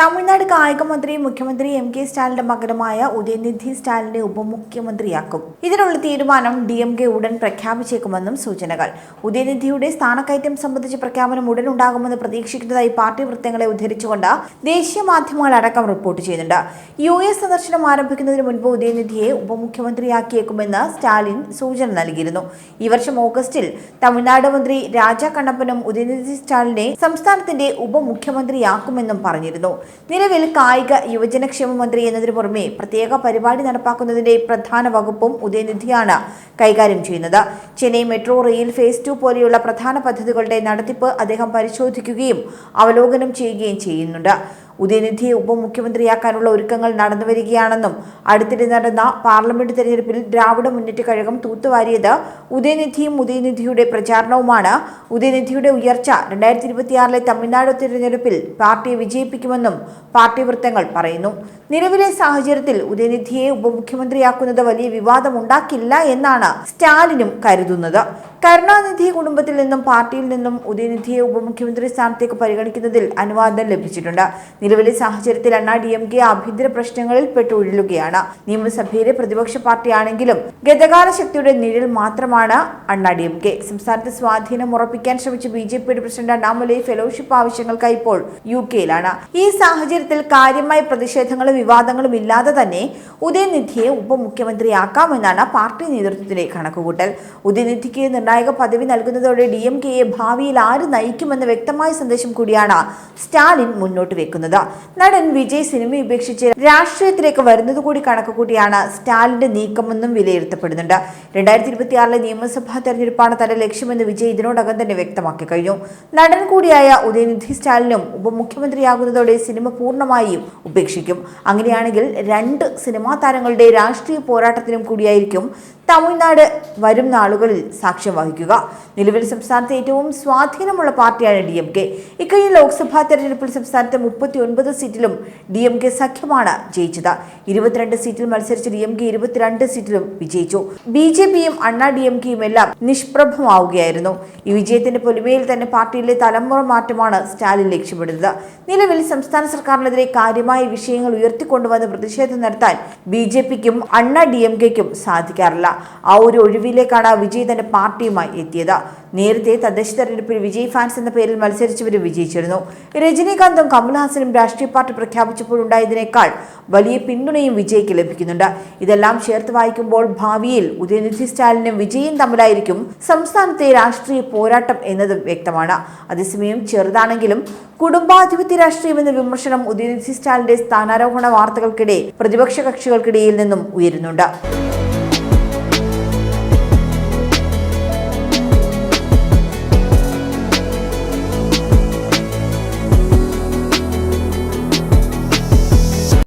തമിഴ്നാട് കായിക മുഖ്യമന്ത്രി M K സ്റ്റാലിന്റെ മകനുമായ ഉദയനിധി സ്റ്റാലിനെ ഉപമുഖ്യമന്ത്രിയാക്കും. ഇതിനുള്ള തീരുമാനം ഡി എം കെ ഉടൻ പ്രഖ്യാപിച്ചേക്കുമെന്നും സൂചനകൾ. ഉദയനിധിയുടെ സ്ഥാനക്കയറ്റം സംബന്ധിച്ച പ്രഖ്യാപനം ഉടൻ ഉണ്ടാകുമെന്ന് പ്രതീക്ഷിക്കുന്നതായി പാർട്ടി വൃത്തങ്ങളെ ഉദ്ധരിച്ചുകൊണ്ട് ദേശീയ മാധ്യമങ്ങൾ അടക്കം റിപ്പോർട്ട് ചെയ്യുന്നുണ്ട്. യു എസ് സന്ദർശനം ആരംഭിക്കുന്നതിന് മുൻപ് ഉദയനിധിയെ ഉപമുഖ്യമന്ത്രിയാക്കിയേക്കുമെന്ന് സ്റ്റാലിൻ സൂചന നൽകിയിരുന്നു. ഈ വർഷം ഓഗസ്റ്റിൽ തമിഴ്നാട് മന്ത്രി രാജ കണ്ണപ്പനും ഉദയനിധി സ്റ്റാലിനെ സംസ്ഥാനത്തിന്റെ ഉപമുഖ്യമന്ത്രിയാക്കുമെന്നും പറഞ്ഞിരുന്നു. നിലവിൽ കായിക യുവജനക്ഷേമ മന്ത്രി എന്നതിനു പുറമെ പ്രത്യേക പരിപാടി നടപ്പാക്കുന്നതിന്റെ പ്രധാന വകുപ്പും ഉദയനിധിയാണ് കൈകാര്യം ചെയ്യുന്നത്. Chennai metro rail phase two പോലെയുള്ള പ്രധാന പദ്ധതികളുടെ നടത്തിപ്പ് അദ്ദേഹം പരിശോധിക്കുകയും അവലോകനം ചെയ്യുകയും ചെയ്യുന്നുണ്ട്. ഉദയനിധിയെ ഉപമുഖ്യമന്ത്രിയാക്കാനുള്ള ഒരുക്കങ്ങൾ നടന്നുവരികയാണെന്നും അടുത്തിടെ നടന്ന പാർലമെന്റ് തെരഞ്ഞെടുപ്പിൽ ദ്രാവിഡ മുന്നേറ്റ കഴകം തൂത്തുവാരിയത് ഉദയനിധിയും ഉദയനിധിയുടെ പ്രചാരണവുമാണ്. ഉദയനിധിയുടെ ഉയർച്ച രണ്ടായിരത്തി ഇരുപത്തിയാറിലെ തമിഴ്നാട് തിരഞ്ഞെടുപ്പിൽ പാർട്ടിയെ വിജയിപ്പിക്കുമെന്നും പാർട്ടി വൃത്തങ്ങൾ പറയുന്നു. നിലവിലെ സാഹചര്യത്തിൽ ഉദയനിധിയെ ഉപമുഖ്യമന്ത്രിയാക്കുന്നത് വലിയ വിവാദമുണ്ടാക്കില്ല എന്നാണ് സ്റ്റാലിനും കരുതുന്നത്. കരുണാനിധി കുടുംബത്തിൽ നിന്നും പാർട്ടിയിൽ നിന്നും ഉദയനിധിയെ ഉപമുഖ്യമന്ത്രി സ്ഥാനത്തേക്ക് പരിഗണിക്കുന്നതിൽ അനുവാദം ലഭിച്ചിട്ടുണ്ട്. നിലവിലെ സാഹചര്യത്തിൽ അണ്ണാ ഡി എം കെ ആഭ്യന്തര പ്രശ്നങ്ങളിൽ പെട്ടുഴലുകയാണ് നിയമസഭയിലെ പ്രതിപക്ഷ പാർട്ടിയാണെങ്കിലും ഗതകാല ശക്തിയുടെ നിഴൽ മാത്രമാണ് അണ്ണാ ഡി എം കെ. സംസ്ഥാനത്ത് സ്വാധീനം ഉറപ്പിക്കാൻ ശ്രമിച്ച ബി ജെ പിയുടെ പ്രസിഡന്റ് അണ്ണാമലൈ ഫെലോഷിപ്പ് ആവശ്യങ്ങൾക്കായി ഇപ്പോൾ യു കെയിലാണ്. ഈ സാഹചര്യത്തിൽ കാര്യമായ പ്രതിഷേധങ്ങളും വിവാദങ്ങളും ഇല്ലാതെ തന്നെ ഉദയനിധിയെ ഉപമുഖ്യമന്ത്രിയാക്കാമെന്നാണ് പാർട്ടി നേതൃത്വത്തിന്റെ കണക്കുകൂട്ടൽ. ഉദയനിധിക്ക് നിർണായക പദവി നൽകുന്നതോടെ ഡി എം കെയെ ഭാവിയിൽ ആര് നയിക്കുമെന്ന വ്യക്തമായ സന്ദേശം കൂടിയാണ് സ്റ്റാലിൻ മുന്നോട്ട് വെക്കുന്നത്. നടൻ വിജയ് സിനിമ ഉപേക്ഷിച്ച് രാഷ്ട്രീയത്തിലേക്ക് വരുന്നത് കൂടി കണക്കുകൂട്ടിയാണ് സ്റ്റാലിന്റെ നീക്കമെന്നും വിലയിരുത്തപ്പെടുന്നുണ്ട്. രണ്ടായിരത്തി ഇരുപത്തിയാറിലെ നിയമസഭാ തെരഞ്ഞെടുപ്പാണ് തന്റെ ലക്ഷ്യമെന്ന് വിജയ് ഇതിനോടകം തന്നെ വ്യക്തമാക്കി കഴിഞ്ഞു. നടൻ കൂടിയായ ഉദയനിധി സ്റ്റാലിനും ഉപമുഖ്യമന്ത്രിയാകുന്നതോടെ സിനിമ പൂർണമായും ഉപേക്ഷിക്കും. അങ്ങനെയാണെങ്കിൽ രണ്ട് സിനിമാ താരങ്ങളുടെ രാഷ്ട്രീയ പോരാട്ടത്തിനും കൂടിയായിരിക്കും തമിഴ്നാട് വരും നാളുകളിൽ സാക്ഷ്യം വഹിക്കുക. നിലവിൽ സംസ്ഥാനത്ത് ഏറ്റവും സ്വാധീനമുള്ള പാർട്ടിയാണ് ഡി എം കെ. ഇക്കഴിഞ്ഞ ലോക്സഭാ തെരഞ്ഞെടുപ്പിൽ സംസ്ഥാനത്തെ മുപ്പത്തി ഒൻപത് സീറ്റിലും ഡി എം കെ സഖ്യമാണ് ജയിച്ചത്. ഇരുപത്തിരണ്ട് സീറ്റിൽ മത്സരിച്ച ഡി എം കെ ഇരുപത്തിരണ്ട് സീറ്റിലും വിജയിച്ചു. ബി ജെ പിയും അണ്ണാ ഡി എം കെയും എല്ലാം നിഷ്പ്രഭമാവുകയായിരുന്നു. ഈ വിജയത്തിന്റെ പൊലിമയിൽ തന്നെ പാർട്ടിയിലെ തലമുറ മാറ്റമാണ് സ്റ്റാലിൻ ലക്ഷ്യമിടുന്നത്. നിലവിൽ സംസ്ഥാന സർക്കാരിനെതിരെ കാര്യമായ വിഷയങ്ങൾ ഉയർത്തിക്കൊണ്ടുവന്ന് പ്രതിഷേധം നടത്താൻ ബി ജെ പിക്കും അണ്ണാ ഡി എം കെക്കും സാധിക്കാറില്ല. ആ ഒരു ഒഴിവിലേക്കാണ് വിജയ് തന്റെ പാർട്ടിയുമായി എത്തിയത്. നേരത്തെ തദ്ദേശ തെരഞ്ഞെടുപ്പിൽ വിജയ് ഫാൻസ് എന്ന പേരിൽ മത്സരിച്ചവരും വിജയിച്ചിരുന്നു. രജനീകാന്തും കമൽഹാസനും രാഷ്ട്രീയ പാർട്ടി പ്രഖ്യാപിച്ചപ്പോഴുണ്ടായതിനേക്കാൾ വലിയ പിന്തുണയും വിജയ്ക്ക് ലഭിക്കുന്നുണ്ട്. ഇതെല്ലാം ചേർത്ത് വായിക്കുമ്പോൾ ഭാവിയിൽ ഉദയനിധി സ്റ്റാലിനും വിജയും തമ്മിലായിരിക്കും സംസ്ഥാനത്തെ രാഷ്ട്രീയ പോരാട്ടം എന്നതും വ്യക്തമാണ്. അതേസമയം ചെറുതാണെങ്കിലും കുടുംബാധിപത്യ രാഷ്ട്രീയം എന്ന വിമർശനം ഉദയനിധി സ്റ്റാലിന്റെ സ്ഥാനാരോഹണ വാർത്തകൾക്കിടെ പ്രതിപക്ഷ കക്ഷികൾക്കിടയിൽ നിന്നും ഉയരുന്നുണ്ട്.